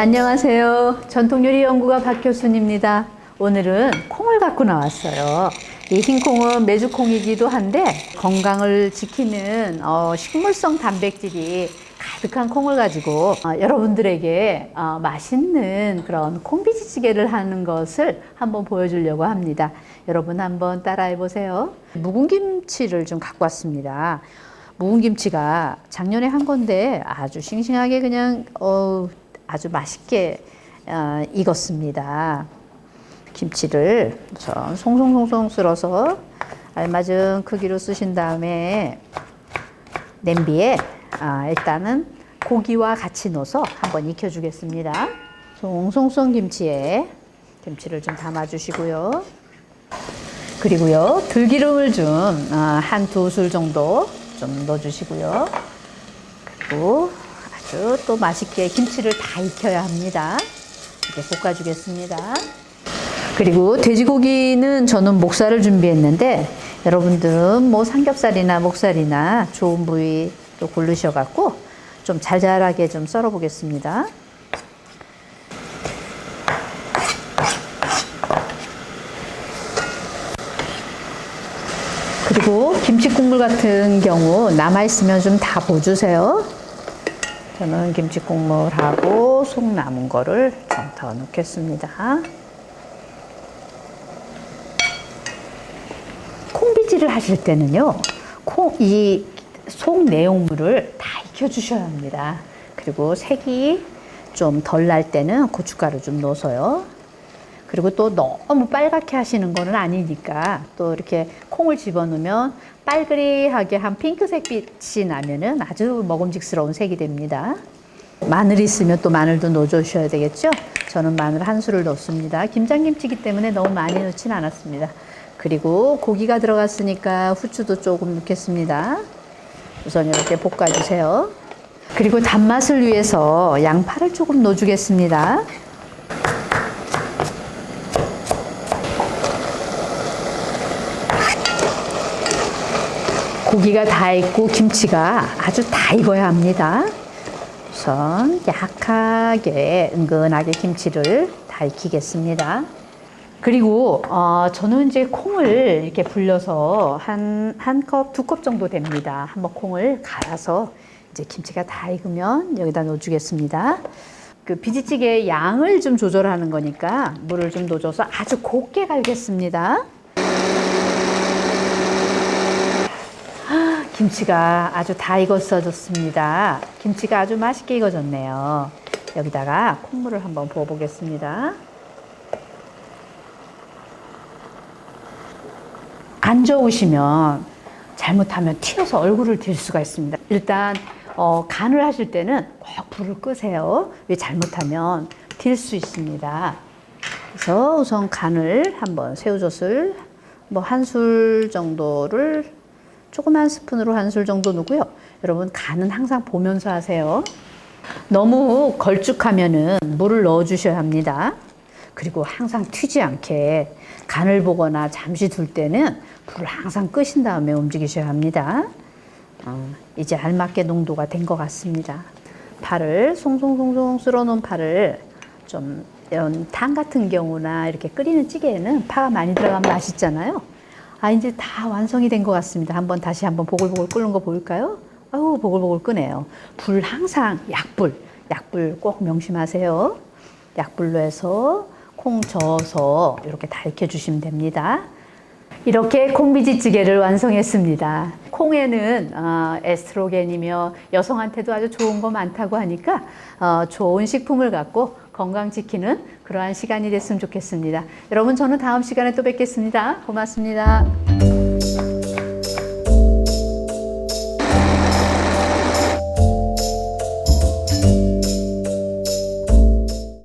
안녕하세요. 전통요리 연구가 박 교수입니다. 오늘은 콩을 갖고 나왔어요. 이 흰콩은 메주콩이기도 한데 건강을 지키는 어, 식물성 단백질이 가득한 콩을 가지고 어, 여러분들에게 어, 맛있는 그런 콩비지찌개를 하는 것을 한번 보여주려고 합니다. 여러분 한번 따라해 보세요. 묵은 김치를 좀 갖고 왔습니다. 묵은 김치가 작년에 한 건데 아주 싱싱하게 그냥 어, 아주 맛있게 어, 익었습니다. 김치를 송송송송 쓸어서 알맞은 크기로 쓰신 다음에 냄비에 아, 일단은 고기와 같이 넣어서 한번 익혀주겠습니다. 송송송 김치에 김치를 좀 담아주시고요. 그리고요 들기름을 좀 아, 한두술 정도 좀 넣어주시고요. 그리고 또 맛있게 김치를 다 익혀야 합니다. 이렇게 볶아주겠습니다. 그리고 돼지고기는 저는 목살을 준비했는데 여러분들은 뭐 삼겹살이나 목살이나 좋은 부위 또 고르셔갖고 좀 잘잘하게 좀 썰어 보겠습니다. 그리고 김치 국물 같은 경우 남아있으면 좀다 부어주세요. 저는 김치 국물하고 속 남은 거를 좀 더 넣겠습니다. 콩비지를 하실 때는요, 콩, 이 속 내용물을 다 익혀주셔야 합니다. 그리고 색이 좀 덜 날 때는 고춧가루 좀 넣어서요. 그리고 또 너무 빨갛게 하시는 거는 아니니까 또 이렇게 콩을 집어넣으면 빨그리하게 한 핑크색 빛이 나면은 아주 먹음직스러운 색이 됩니다. 마늘 있으면 또 마늘도 넣어주셔야 되겠죠? 저는 마늘 한 수를 넣습니다. 김장김치기 때문에 너무 많이 넣진 않았습니다. 그리고 고기가 들어갔으니까 후추도 조금 넣겠습니다. 우선 이렇게 볶아주세요. 그리고 단맛을 위해서 양파를 조금 넣어주겠습니다. 고기가 다 익고 김치가 아주 다 익어야 합니다. 우선 약하게 은근하게 김치를 다 익히겠습니다. 그리고 어, 저는 이제 콩을 이렇게 불려서 한 한 컵 두 컵 정도 됩니다. 한번 콩을 갈아서 이제 김치가 다 익으면 여기다 넣어주겠습니다. 그 비지찌개 양을 좀 조절하는 거니까 물을 좀 넣어줘서 아주 곱게 갈겠습니다. 김치가 아주 다 익었어졌습니다. 김치가 아주 맛있게 익어졌네요. 여기다가 콩물을 한번 부어보겠습니다. 안 좋으시면 잘못하면 튀어서 얼굴을 들 수가 있습니다. 일단 어, 간을 하실 때는 꼭 불을 끄세요. 왜 잘못하면 튈 수 있습니다. 그래서 우선 간을 한번 새우젓을 뭐 한 술 정도를 조그만 스푼으로 한 술 정도 넣고요. 여러분 간은 항상 보면서 하세요. 너무 걸쭉하면은 물을 넣어 주셔야 합니다. 그리고 항상 튀지 않게 간을 보거나 잠시 둘 때는 불을 항상 끄신 다음에 움직이셔야 합니다. 어, 이제 알맞게 농도가 된 것 같습니다. 파를 송송송송 쓸어 놓은 파를 좀 이런 탕 같은 경우나 이렇게 끓이는 찌개에는 파가 많이 들어가면 맛있잖아요. 아 이제 다 완성이 된 것 같습니다. 한번 다시 한번 보글보글 끓는 거 보일까요? 아우 보글보글 끄네요. 불 항상 약불, 약불 꼭 명심하세요. 약불로 해서 콩 저어서 이렇게 다 익혀주시면 됩니다. 이렇게 콩비지찌개를 완성했습니다. 콩에는 어, 에스트로겐이며 여성한테도 아주 좋은 거 많다고 하니까 어, 좋은 식품을 갖고 건강 지키는 그러한 시간이 됐으면 좋겠습니다. 여러분 저는 다음 시간에 또 뵙겠습니다. 고맙습니다.